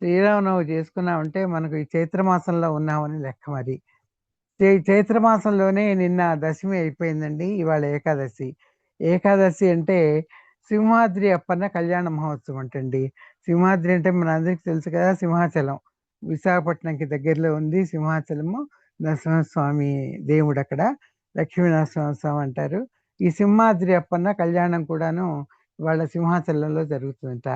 శ్రీరామనవమి చేసుకున్నామంటే మనకు ఈ చైత్రమాసంలో ఉన్నామని లెక్క మరి. చైత్రమాసంలోనే చైత్ర మాసంలోనే నిన్న దశమి అయిపోయిందండి ఇవాళ ఏకాదశి. ఏకాదశి అంటే సింహాద్రి అప్పన్న కళ్యాణ మహోత్సవం అంటండి. సింహాద్రి అంటే మన అందరికి తెలుసు కదా సింహాచలం. విశాఖపట్నంకి దగ్గరలో ఉంది సింహాచలము నరసింహస్వామి దేవుడు అక్కడ లక్ష్మీ నరసింహస్వామి అంటారు. ఈ సింహాద్రి అప్పన్న కళ్యాణం కూడాను వాళ్ళ సింహాచలంలో జరుగుతుందట.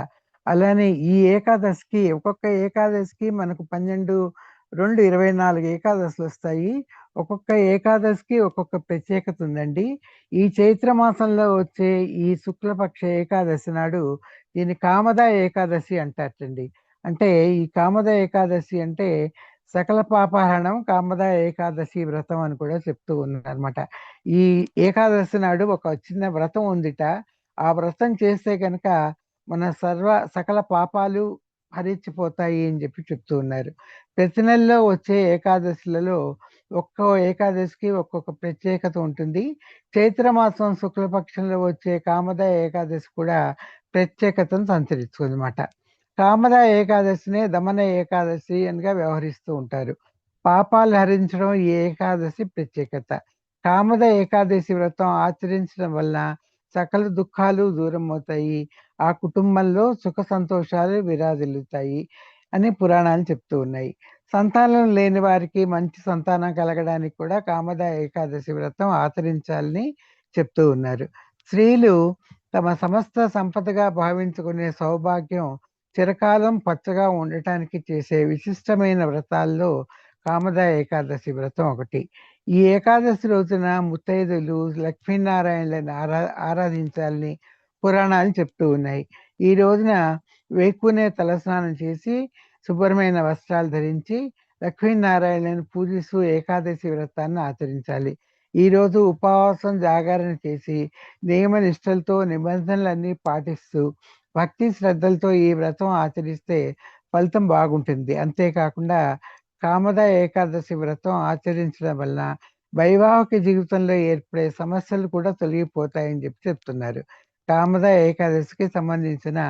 అలానే ఈ ఏకాదశికి ఒక్కొక్క ఏకాదశికి మనకు పన్నెండు రెండు ఇరవై నాలుగు ఏకాదశులు వస్తాయి. ఒక్కొక్క ఏకాదశికి ఒక్కొక్క ప్రత్యేకత ఉందండి. ఈ చైత్ర మాసంలో వచ్చే ఈ శుక్లపక్ష ఏకాదశి నాడు దీన్ని కామద ఏకాదశి అంటారండి అంటే ఈ కామద ఏకాదశి అంటే సకల పాపహరణం కామద ఏకాదశి వ్రతం అని కూడా చెప్తూ ఉన్నారనమాట ఈ ఏకాదశి నాడు ఒక చిన్న వ్రతం ఉందిట. ఆ వ్రతం చేస్తే కనుక మన సర్వ సకల పాపాలు హరించిపోతాయి అని చెప్పి చెప్తూ ఉన్నారు. ప్రతి నెలలో వచ్చే ఏకాదశులలో ఒక్కో ఏకాదశికి ఒక్కొక్క ప్రత్యేకత ఉంటుంది. చైత్ర మాసం శుక్లపక్షంలో వచ్చే కామద ఏకాదశి కూడా ప్రత్యేకతను సంచరిస్తుందన్నమాట. కామద ఏకాదశినే దమన ఏకాదశి అనిగా వ్యవహరిస్తూ ఉంటారు. పాపాలు హరించడం ఈ ఏకాదశి ప్రత్యేకత. కామద ఏకాదశి వ్రతం ఆచరించడం వలన సకల దుఃఖాలు దూరం అవుతాయి. ఆ కుటుంబంలో సుఖ సంతోషాలు విరాజిల్లుతాయి అని పురాణాలు చెప్తూ ఉన్నాయి. సంతానం లేని వారికి మంచి సంతానం కలగడానికి కూడా కామద ఏకాదశి వ్రతం ఆచరించాలని చెప్తూ ఉన్నారు. స్త్రీలు తమ సమస్త సంపదగా భావించుకునే సౌభాగ్యం చిరకాలం పచ్చగా ఉండటానికి చేసే విశిష్టమైన వ్రతాల్లో కామద ఏకాదశి వ్రతం ఒకటి. ఈ ఏకాదశి రోజున ముత్తైదులు లక్ష్మీనారాయణులను ఆరా ఆరాధించాలని పురాణాలు చెప్తూ ఉన్నాయి. ఈ రోజున వేకునే తలస్నానం చేసి శుభ్రమైన వస్త్రాలు ధరించి లక్ష్మీనారాయణను పూజిస్తూ ఏకాదశి వ్రతాన్ని ఆచరించాలి. ఈరోజు ఉపవాసం జాగరణ చేసి నియమ నిష్టలతో నిబంధనలన్నీ పాటిస్తూ భక్తి శ్రద్ధలతో ఈ వ్రతం ఆచరిస్తే ఫలితం బాగుంటుంది. అంతేకాకుండా కామద ఏకాదశి వ్రతం ఆచరించడం వలన వైవాహిక జీవితంలో ఏర్పడే సమస్యలు కూడా తొలగిపోతాయని చెప్పి చెప్తున్నారు. కామద ఏకాదశికి సంబంధించిన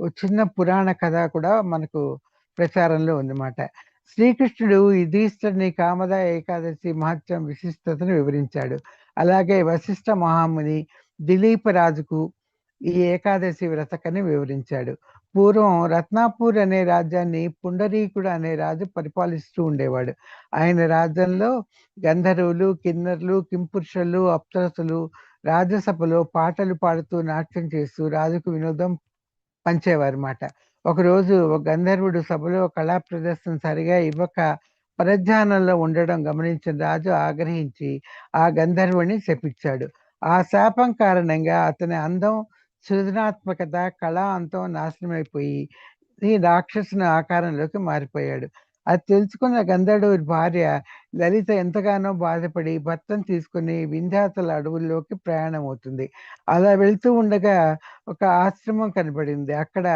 ఒక చిన్న పురాణ కథ కూడా మనకు ప్రచారంలో ఉందన్నమాట. శ్రీకృష్ణుడు యుధిష్ఠుడిని కామద ఏకాదశి మహత్యం విశిష్టతను వివరించాడు. అలాగే వశిష్ఠ మహాముని దిలీప రాజుకు ఈ ఏకాదశి వ్రతకని వివరించాడు. పూర్వం రత్నాపూర్ అనే రాజ్యాన్ని పుండరీకుడు అనే రాజు పరిపాలిస్తూ ఉండేవాడు. ఆయన రాజ్యంలో గంధర్వులు కిన్నర్లు కింపురుషులు అప్సరసులు రాజ్యసభలో పాటలు పాడుతూ నాట్యం చేస్తూ రాజుకు వినోదం పంచేవారన్నమాట. ఒకరోజు ఒక గంధర్వుడు సభలో కళా ప్రదర్శన సరిగా ఇవ్వక పరధ్యానంలో ఉండడం గమనించిన రాజు ఆగ్రహించి ఆ గంధర్వుని శపించాడు. ఆ శాపం కారణంగా అతని అందం సృజనాత్మకత కళ అంతం నాశనమైపోయి ఈ రాక్షసుని ఆకారంలోకి మారిపోయాడు. అది తెలుసుకున్న గంధర్వుడి భార్య లలిత ఎంతగానో బాధపడి భర్తను తీసుకుని వింధ్యాచల అడవుల్లోకి ప్రయాణం అవుతుంది అలా వెళ్తూ ఉండగా ఒక ఆశ్రమం కనబడింది. అక్కడ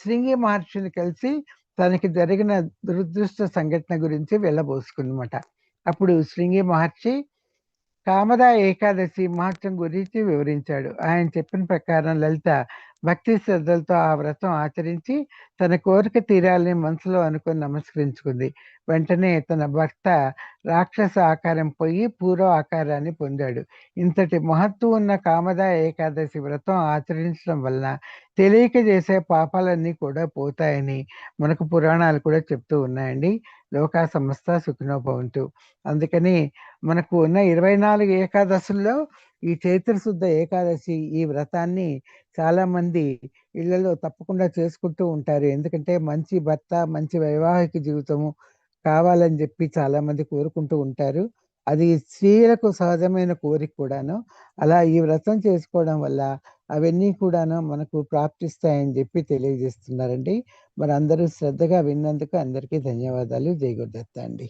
శృంగి మహర్షిని కలిసి తనకి జరిగిన దురదృష్ట సంఘటన గురించి వెళ్ళబోసుకుందన్నమాట అప్పుడు శృంగి మహర్షి కామద ఏకాదశి మహత్యం గురించి వివరించాడు. ఆయన చెప్పిన ప్రకారం లలిత భక్తి శ్రద్ధలతో ఆ వ్రతం ఆచరించి తన కోరిక తీరాలని మనసులో అనుకుని నమస్కరించుకుంది. వెంటనే తన భర్త రాక్షస ఆకారం పోయి పూర్వ ఆకారాన్ని పొందాడు. ఇంతటి మహత్వం ఉన్న కామద ఏకాదశి వ్రతం ఆచరించడం వలన తెలియక చేసే పాపాలన్నీ కూడా పోతాయని మనకు పురాణాలు కూడా చెప్తూ ఉన్నాయండి. లోకా సంస్థ సుఖినోభవంతు అందుకని మనకు ఉన్న ఇరవై నాలుగు ఏకాదశుల్లో ఈ చైత్ర శుద్ధ ఏకాదశి ఈ వ్రతాన్ని చాలా మంది ఇళ్ళలో తప్పకుండా చేసుకుంటూ ఉంటారు. ఎందుకంటే మంచి భర్త మంచి వైవాహిక జీవితము కావాలని చెప్పి చాలా మంది కోరుకుంటూ ఉంటారు. అది స్త్రీలకు సహజమైన కోరిక కూడాను. అలా ఈ వ్రతం చేసుకోవడం వల్ల అవన్నీ కూడాను మనకు ప్రాప్తిస్తాయని చెప్పి తెలియజేస్తున్నారండి. మరి అందరూ శ్రద్ధగా విన్నందుకు అందరికీ ధన్యవాదాలు. జై గురుదత్త అండి.